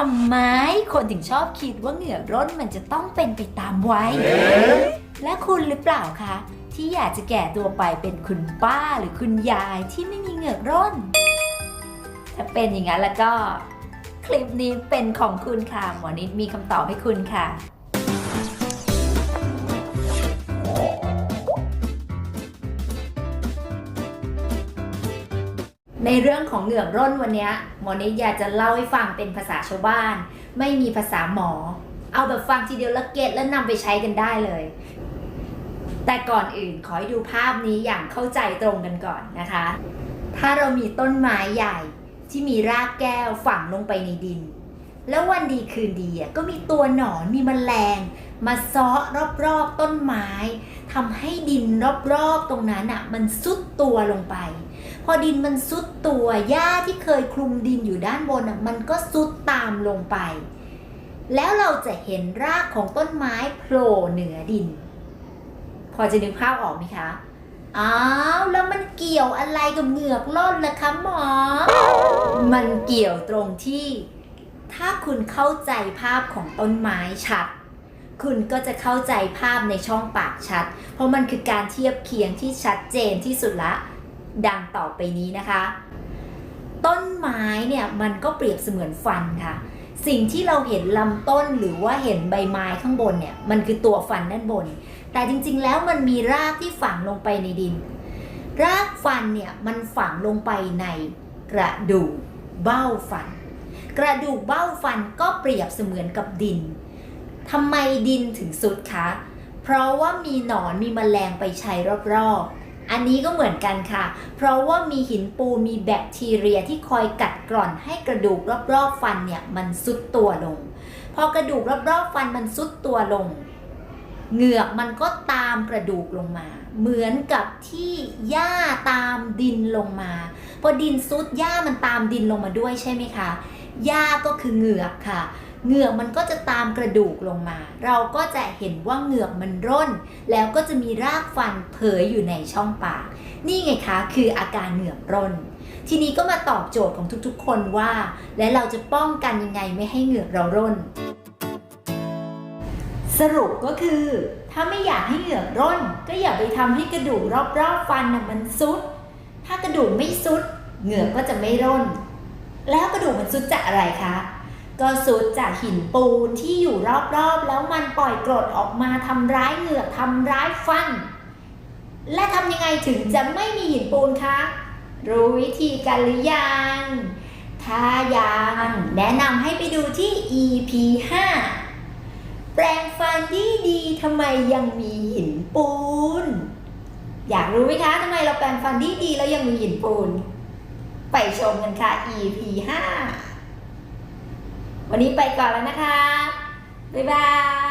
ทำไมคนถึงชอบคิดว่าเหงื่อร่นมันจะต้องเป็นไปตามวัยและคุณหรือเปล่าคะ ที่อยากจะแก่ตัวไปเป็นคุณป้าหรือคุณยายที่ไม่มีเหงื่อร่น ถ้าเป็นอย่างนั้นแล้วก็ คลิปนี้เป็นของคุณค่ะ หมอนิดมีคำตอบให้คุณค่ะ ในเรื่องของเหงือกร่นวันนี้หมอนิดอยากจะเล่าให้ฟังเป็นภาษาชาวบ้าน ไม่มีภาษาหมอ เอาแบบฟังทีเดียวแล้วเก็ตแล้วนำไปใช้กันได้เลย แต่ก่อนอื่นขอให้ดูภาพนี้อย่างเข้าใจตรงกันก่อนนะคะ ถ้าเรามีต้นไม้ใหญ่ที่มีรากแก้วฝังลงไปในดิน แล้ววันดีคืนดีอะก็มีตัวหนอนมีแมลง มาซาะรอบๆต้นไม้ทำให้ดินรอบๆตรงนั้นอะมันซุดตัวลงไป พอดินมันซุดตัวหญ้าที่เคยคลุมดินอยู่ด้านบนอะมันก็ซุดตามลงไป แล้วเราจะเห็นรากของต้นไม้โผล่เหนือดิน พอจะนึกภาพออกไหมคะอ้าวแล้วมันเกี่ยวอะไรกับเหงือกล่นล่ะคะหมอ มันเกี่ยวตรงที่ ถ้าคุณเข้าใจภาพของต้นไม้ชัด คุณก็จะเข้าใจภาพในช่องปากชัด เพราะมันคือการเทียบเคียงที่ชัดเจนที่สุดละดังต่อไปนี้นะคะ ต้นไม้เนี่ยมันก็เปรียบเสมือนฟันค่ะ สิ่งที่เราเห็นลำต้นหรือว่าเห็นใบไม้ข้างบนเนี่ยมันคือตัวฟันด้านบน แต่จริงๆ แล้วมันมีรากที่ฝังลงไปในดิน รากฟันเนี่ยมันฝังลงไปในกระดูกเบ้าฟัน กระดูกเบ้าฟันก็เปรียบเสมือนกับดินทำไมดินถึงสุดคะ เพราะว่ามีหนอนมีแมลงไปใช้รอบๆ อันนี้ก็เหมือนกันค่ะ เพราะว่ามีหินปูมีแบคทีเรียที่คอยกัดกร่อนให้กระดูกรอบๆฟันเนี่ยมันซุดตัวลง พอกระดูกรอบๆฟันมันซุดตัวลง เหงือกมันก็ตามกระดูกลงมา เหมือนกับที่หญ้าตามดินลงมา พอดินซุดหญ้ามันตามดินลงมาด้วยใช่ไหมคะ หญ้าก็คือเหงือกค่ะ เหงือกมันก็จะตามกระดูกลงมา เราก็จะเห็นว่าเหงือกมันร่น แล้วก็จะมีรากฟันเผยอยู่ในช่องปาก นี่ไงคะ คืออาการเหงือกร่น ทีนี้ก็มาตอบโจทย์ของทุกๆ คนว่า และเราจะป้องกันยังไงไม่ให้เหงือกเราร่น สรุปก็คือ ถ้าไม่อยากให้เหงือกร่น ก็อย่าไปทำให้กระดูกรอบๆฟันนะมันซุด ถ้ากระดูกไม่ซุด เหงือกก็จะไม่ร่น แล้วกระดูกมันซุดจากอะไรคะ ก็ซุดจากหินปูนที่อยู่รอบๆ แล้วมันปล่อยกรดออกมาทำร้ายเหงือกทำร้ายฟัน และทำยังไงถึงจะไม่มีหินปูนคะ รู้วิธีกันหรือยัง ถ้ายังแนะนำให้ไปดูที่ EP 5 แปรงฟันดีดีทำไมยังมีหินปูน อยากรู้ไหมคะทำไมเราแปรงฟันดีดีแล้วยังมีหินปูน ไปชมกันค่ะ EP 5 วันนี้ไปก่อนแล้วนะคะ บ๊ายบา